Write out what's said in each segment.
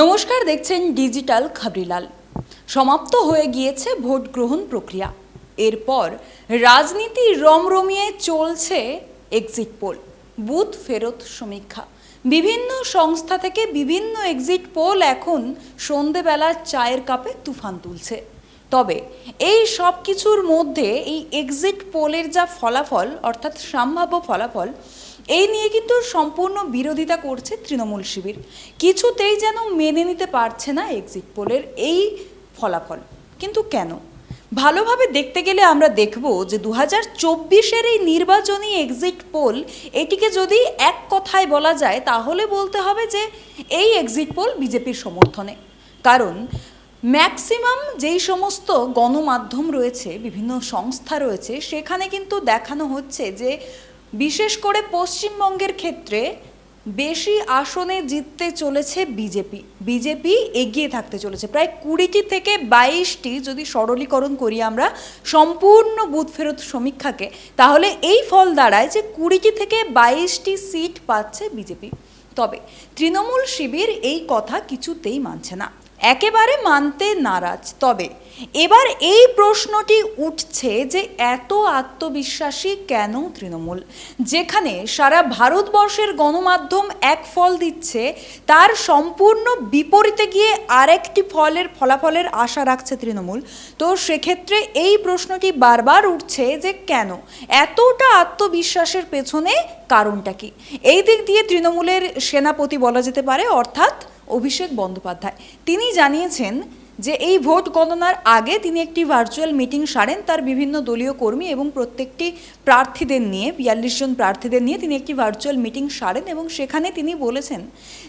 নমস্কার, দেখছেন ডিজিটাল খাবরিলাল। সমাপ্ত হয়ে গিয়েছে ভোট গ্রহণ প্রক্রিয়া। এরপর রাজনীতি রমরমিয়ে চলছে এক্সিট পোল বুথ ফেরত সমীক্ষা। বিভিন্ন সংস্থা থেকে বিভিন্ন এক্সিট পোল এখন সন্ধেবেলা চায়ের কাপে তুফান তুলছে। তবে এই সব কিছুর মধ্যে এই এক্সিট পোলের যা ফলাফল, অর্থাৎ সম্ভাব্য ফলাফল এই নিয়ে কিন্তু সম্পূর্ণ বিরোধিতা করছে তৃণমূল শিবির। কিছুতেই যেন মেনে নিতে পারছে না এক্সিট পোলের এই ফলাফল। কিন্তু কেন? ভালোভাবে দেখতে গেলে আমরা দেখব যে দু হাজার চব্বিশের এই নির্বাচনী এক্সিট পোল এটিকে যদি এক কথায় বলা যায়, তাহলে বলতে হবে যে এই এক্সিট পোল বিজেপির সমর্থনে। কারণ ম্যাক্সিমাম যেই সমস্ত গণমাধ্যম রয়েছে, বিভিন্ন সংস্থা রয়েছে, সেখানে কিন্তু দেখানো হচ্ছে যে বিশেষ করে পশ্চিমবঙ্গের ক্ষেত্রে বেশি আসনে জিততে চলেছে বিজেপি। বিজেপি এগিয়ে থাকতে চলেছে। প্রায় কুড়িটি থেকে বাইশটি যদি সরলীকরণ করি আমরা সম্পূর্ণ বুথ ফেরত সমীক্ষাকে, তাহলে এই ফল দাঁড়ায় যে কুড়িটি থেকে বাইশটি সিট পাচ্ছে বিজেপি। তবে তৃণমূল শিবির এই কথা কিছুতেই মানছে না। একেবারে মানতে নারাজ। তবে এবার এই প্রশ্নটি উঠছে যে এত আত্মবিশ্বাসী কেন তৃণমূল? যেখানে সারা ভারতবর্ষের গণমাধ্যম এক ফল দিচ্ছে, তার সম্পূর্ণ বিপরীতে গিয়ে আরেকটি ফলের ফলাফলের আশা রাখছে তৃণমূল। তো সেক্ষেত্রে এই প্রশ্নটি বারবার উঠছে যে কেন? এতটা আত্মবিশ্বাসের পেছনে কারণটা কি? এই দিক দিয়ে তৃণমূলের সেনাপতি বলা যেতে পারে, অর্থাৎ অভিষেক বন্দ্যোপাধ্যায়। তিনি জানিয়েছেন যে এই ভোট গণনার আগে তিনি একটি ভার্চুয়াল মিটিং সারেন তার বিভিন্ন দলীয় কর্মী এবং প্রত্যেকটি প্রার্থীদের নিয়ে, বিয়াল্লিশ জন প্রার্থীদের নিয়ে তিনি একটি ভার্চুয়াল মিটিং সারেন এবং সেখানে তিনি বলেছেন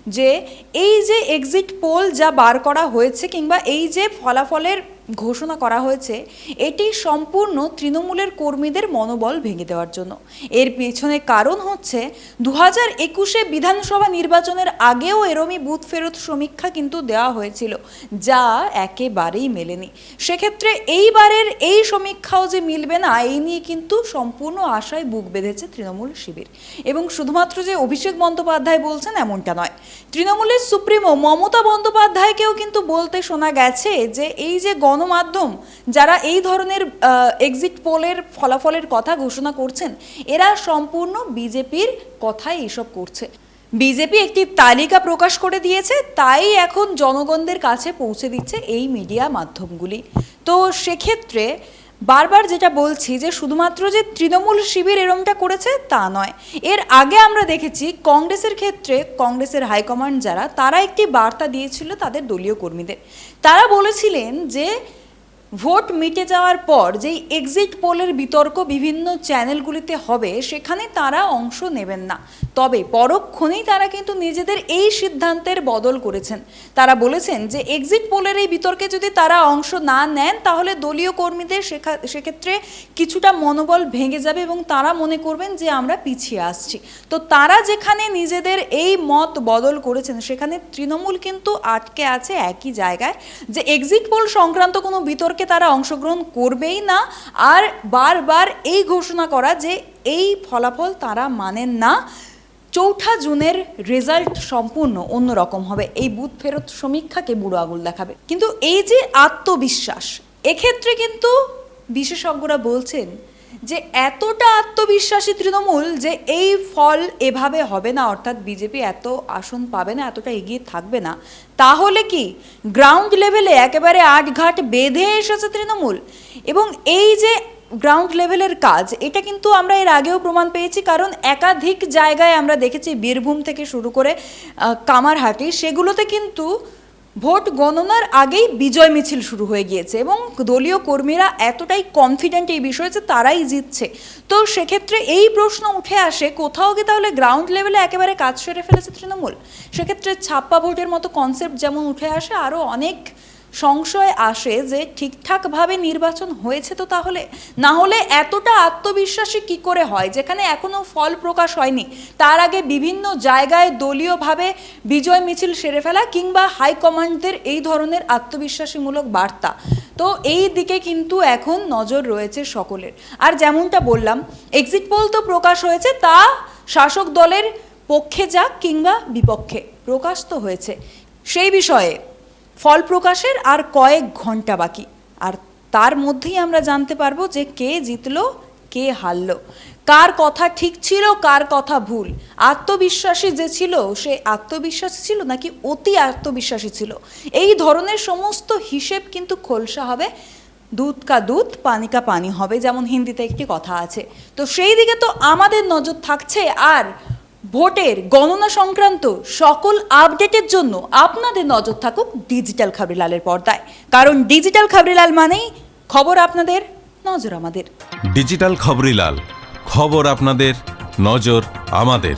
যে এই যে এক্সিট পোল যা বার করা হয়েছে কিংবা এই যে ফলাফলের ঘোষণা করা হয়েছে, এটি সম্পূর্ণ তৃণমূলের কর্মীদের মনোবল ভেঙে দেওয়ার জন্য। এর পেছনে কারণ হচ্ছে দু হাজার একুশে বিধানসভা নির্বাচনের আগেও এরমই বুথ ফেরত সমীক্ষা কিন্তু দেওয়া হয়েছিল, যা একেবারেই মেলেনি। সেক্ষেত্রে এইবারের এই সমীক্ষাও যে মিলবে না, এই নিয়ে কিন্তু সম্পূর্ণ আশায় বুক বেঁধেছে তৃণমূল শিবির। এবং শুধুমাত্র যে অভিষেক বন্দ্যোপাধ্যায় বলছেন এমনটা নয়, তৃণমূলের সুপ্রিমো মমতা বন্দ্যোপাধ্যায়কেও কিন্তু বলতে শোনা গেছে যে, এই যে গণমাধ্যম যারা এই ধরনের এক্সিট পোলের ফলাফলের কথা ঘোষণা করছেন, এরা সম্পূর্ণ বিজেপির কথাই এসব করছে। বিজেপি একটি তালিকা প্রকাশ করে দিয়েছে, তাই এখন জনগণদের কাছে পৌঁছে দিচ্ছে এই মিডিয়া মাধ্যমগুলি। তো সেক্ষেত্রে বারবার যেটা বলছি যে শুধুমাত্র যে তৃণমূল শিবির এরমটা করেছে তা নয়। এর আগে আমরা দেখেছি কংগ্রেসের ক্ষেত্রে কংগ্রেসের হাইকমান্ড যারা, তারা একটি বার্তা দিয়েছিল তাদের দলীয় কর্মীদের। তারা বলেছিলেন যে ভোট মিটে যাওয়ার পর যেই এক্সিট পোলের বিতর্ক বিভিন্ন চ্যানেলগুলিতে হবে, সেখানে তারা অংশ নেবেন না। তবে পরক্ষণেই তারা কিন্তু নিজেদের এই সিদ্ধান্তের বদল করেছেন। তারা বলেছেন যে এক্সিট পোলের এই বিতর্কে যদি তারা অংশ না নেন, তাহলে দলীয় কর্মীদের সেক্ষেত্রে কিছুটা মনোবল ভেঙে যাবে এবং তারা মনে করবেন যে আমরা পিছিয়ে আসছি। তো তারা যেখানে নিজেদের এই মত বদল করেছেন, সেখানে তৃণমূল কিন্তু আটকে আছে একই জায়গায়। যে এক্সিট পোল সংক্রান্ত কোনো বিতর্কে তারা অংশগ্রহণ করবেই না। আর বারবার এই ঘোষণা করা যে এই ফলাফল তারা মানেন না, চৌঠা জুনের রেজাল্ট সম্পূর্ণ অন্যরকম হবে। এই বুথ ফেরত সমীক্ষাকে বুড়ো আগুল দেখাবে। কিন্তু এই যে আত্মবিশ্বাস, এক্ষেত্রে কিন্তু বিশেষজ্ঞরা বলছেন যে এতটা আত্মবিশ্বাসী তৃণমূল যে এই ফল এভাবে হবে না, অর্থাৎ বিজেপি এত আসন পাবে না, এতটা এগিয়ে থাকবে না। তাহলে কি গ্রাউন্ড লেভেলে একেবারে আটঘাট বেঁধে এসেছে তৃণমূল? এবং এই যে গ্রাউন্ড লেভেলের কাজ, এটা কিন্তু আমরা এর আগেও প্রমাণ পেয়েছি, কারণ একাধিক জায়গায় আমরা দেখেছি, বীরভূম থেকে শুরু করে কামারহাটি, সেগুলোতে কিন্তু ভোট গণনার আগেই বিজয় মিছিল শুরু হয়ে গিয়েছে এবং দলীয় কর্মীরা এতটাই কনফিডেন্ট এই বিষয়ে যে তারাই জিতছে। তো সেক্ষেত্রে এই প্রশ্ন উঠে আসে, কোথাও গিয়ে তাহলে গ্রাউন্ড লেভেলে একেবারে কাজ সেরে ফেলেছে তৃণমূল? সেক্ষেত্রে ছাপ্পা ভোটের মতো কনসেপ্ট যেমন উঠে আসে আরও অনেক সংশয় আসে যে ঠিকঠাকভাবে নির্বাচন হয়েছে তো তাহলে? না হলে এতটা আত্মবিশ্বাসী কি করে হয়? যেখানে এখনও ফল প্রকাশ হয়নি। তার আগে বিভিন্ন জায়গায় দলীয়ভাবে বিজয় মিছিল সেরে ফেলা কিংবা হাইকমান্ডদের এই ধরনের আত্মবিশ্বাসীমূলক বার্তা। তো এই দিকে কিন্তু এখন নজর রয়েছে সকলের। আর যেমনটা বললাম এক্সিট পোল তো প্রকাশ হয়েছে, তা শাসক দলের পক্ষে যাক কিংবা বিপক্ষে। প্রকাশ তো হয়েছে। সেই বিষয়ে ফল প্রকাশের আর কয়েক ঘণ্টা বাকি। আর তার মধ্যেই আমরা জানতে পারব যে কে জিতলো, কে হারলো। কার কথা ঠিক ছিল, কার কথা ভুল। আত্মবিশ্বাসী যে ছিল, সে আত্মবিশ্বাসী ছিল নাকি অতি আত্মবিশ্বাসী ছিল? এই ধরনের সমস্ত হিসেব কিন্তু খোলসা হবে। দুধ কা দুধ, পানি কা পানি হবে, যেমন হিন্দিতে একটি কথা আছে। তো সেই দিকে তো আমাদের নজর থাকছে। আর ভোটের গণনা সংক্রান্ত সকল আপডেটের জন্য আপনাদের নজর থাকুক ডিজিটাল খাবরিলালের পর্দায়। কারণ ডিজিটাল খাবরিলাল মানেই খবর আপনাদের, নজর আমাদের। ডিজিটাল খবরিলাল, খবর আপনাদের, নজর আমাদের।